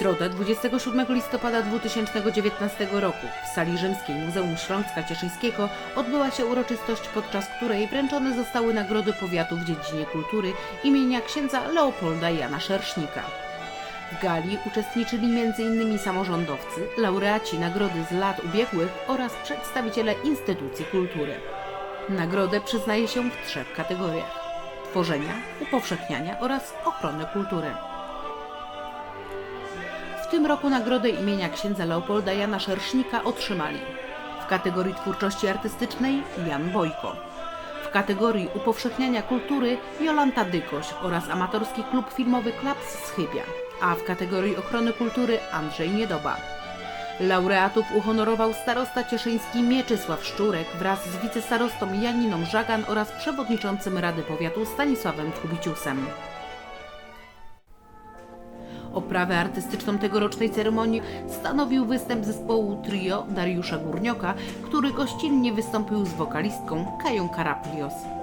środę 27 listopada 2019 roku w sali rzymskiej Muzeum Śląska Cieszyńskiego odbyła się uroczystość, podczas której wręczone zostały nagrody powiatu w dziedzinie kultury imienia księdza Leopolda Jana Szersznika. W gali uczestniczyli m.in. samorządowcy, laureaci nagrody z lat ubiegłych oraz przedstawiciele instytucji kultury. Nagrodę przyznaje się w trzech kategoriach: tworzenia, upowszechniania oraz ochrony kultury. Tym roku nagrodę imienia księdza Leopolda Jana Szersznika otrzymali w kategorii twórczości artystycznej Jan Bojko, w kategorii upowszechniania kultury Jolanta Dykoś oraz amatorski klub filmowy Klaps z Chybia, a w kategorii ochrony kultury Andrzej Niedoba. Laureatów uhonorował starosta cieszyński Mieczysław Szczurek wraz z wicestarostą Janiną Żagan oraz przewodniczącym Rady Powiatu Stanisławem Kubiciusem. Oprawę artystyczną tegorocznej ceremonii stanowił występ zespołu trio Dariusza Górnioka, który gościnnie wystąpił z wokalistką Kają Karaplios.